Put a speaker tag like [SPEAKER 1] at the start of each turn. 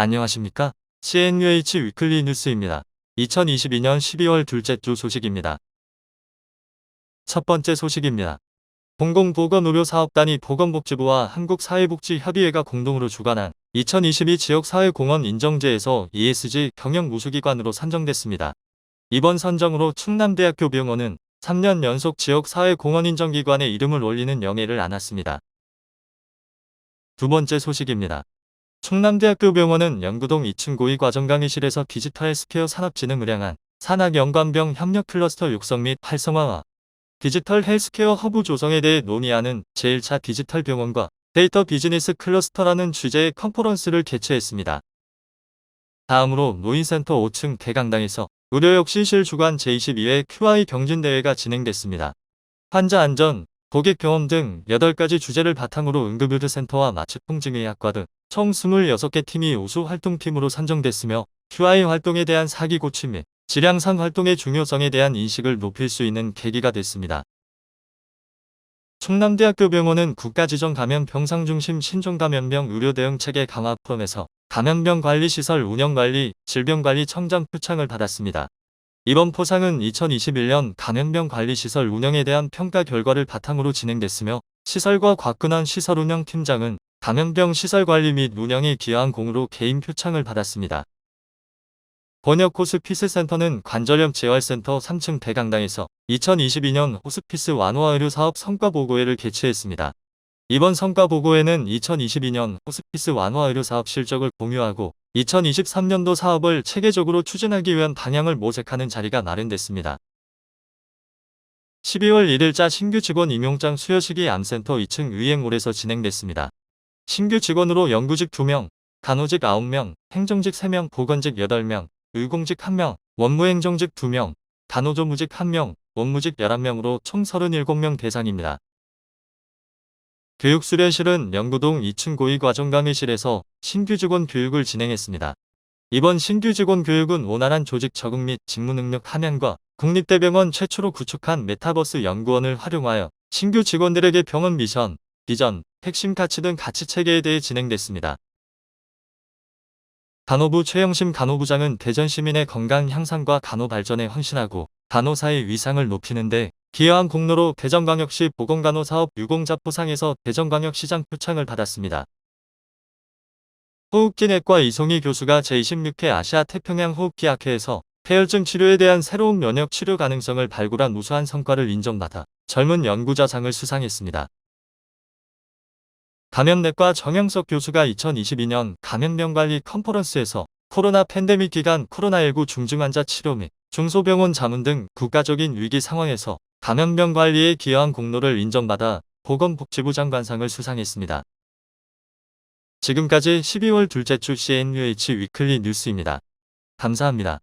[SPEAKER 1] 안녕하십니까? CNUH 위클리 뉴스입니다. 2022년 12월 둘째 주 소식입니다. 첫 번째 소식입니다. 공공보건의료사업단이 보건복지부와 한국사회복지협의회가 공동으로 주관한 2022 지역사회공헌 인정제에서 ESG 경영무수기관으로 선정됐습니다. 이번 선정으로 충남대학교 병원은 3년 연속 지역사회공헌 인정기관에 이름을 올리는 영예를 안았습니다. 두 번째 소식입니다. 충남대학교 병원은 영구동 2층 고위 과정 강의실에서 디지털 헬스케어 산업진흥을 향한 산학연관병 협력 클러스터 육성 및 활성화와 디지털 헬스케어 허브 조성에 대해 논의하는 제1차 디지털 병원과 데이터 비즈니스 클러스터라는 주제의 컨퍼런스를 개최했습니다. 다음으로 노인센터 5층 대강당에서 의료혁신실 주관 제22회 QI 경진대회가 진행됐습니다. 환자 안전, 고객 경험 등 8가지 주제를 바탕으로 응급의료센터와 마취통증의학과 등 총 26개 팀이 우수 활동팀으로 선정됐으며 QI 활동에 대한 사기 고침 및 질량상 활동의 중요성에 대한 인식을 높일 수 있는 계기가 됐습니다. 충남대학교 병원은 국가지정 감염 병 상 중심 신종 감염병 의료 대응 체계 강화 프롬에서 감염병 관리 시설 운영 관리, 질병 관리 청장 표창을 받았습니다. 이번 포상은 2021년 감염병 관리시설 운영에 대한 평가 결과를 바탕으로 진행됐으며 시설과 곽근환 시설운영팀장은 감염병 시설관리 및 운영에 기여한 공으로 개인 표창을 받았습니다. 번역 호스피스 센터는 관절염 재활센터 3층 대강당에서 2022년 호스피스 완화 의료 사업 성과 보고회를 개최했습니다. 이번 성과 보고회는 2022년 호스피스 완화 의료 사업 실적을 공유하고 2023년도 사업을 체계적으로 추진하기 위한 방향을 모색하는 자리가 마련됐습니다. 12월 1일자 신규 직원 임용장 수여식이 암센터 2층 의행홀에서 진행됐습니다. 신규 직원으로 연구직 2명, 간호직 9명, 행정직 3명, 보건직 8명, 의공직 1명, 원무행정직 2명, 간호조무직 1명, 원무직 11명으로 총 37명 대상입니다. 교육수련실은 영구동 2층 고위과정 강의실에서 신규 직원 교육을 진행했습니다. 이번 신규 직원 교육은 원활한 조직 적응 및 직무 능력 함양과 국립대병원 최초로 구축한 메타버스 연구원을 활용하여 신규 직원들에게 병원 미션, 비전, 핵심 가치 등 가치 체계에 대해 진행됐습니다. 간호부 최영심 간호부장은 대전 시민의 건강 향상과 간호 발전에 헌신하고 간호사의 위상을 높이는 데 기여한 공로로 대전광역시 보건간호 사업 유공자 포상에서 대전광역시장 표창을 받았습니다. 호흡기내과 이송희 교수가 제26회 아시아 태평양 호흡기학회에서 폐혈증 치료에 대한 새로운 면역 치료 가능성을 발굴한 우수한 성과를 인정받아 젊은 연구자상을 수상했습니다. 감염내과 정영석 교수가 2022년 감염병관리 컨퍼런스에서 코로나 팬데믹 기간 코로나19 중증환자 치료 및 중소병원 자문 등 국가적인 위기 상황에서 감염병 관리에 기여한 공로를 인정받아 보건복지부 장관상을 수상했습니다. 지금까지 12월 둘째 주 CNUH 위클리 뉴스입니다. 감사합니다.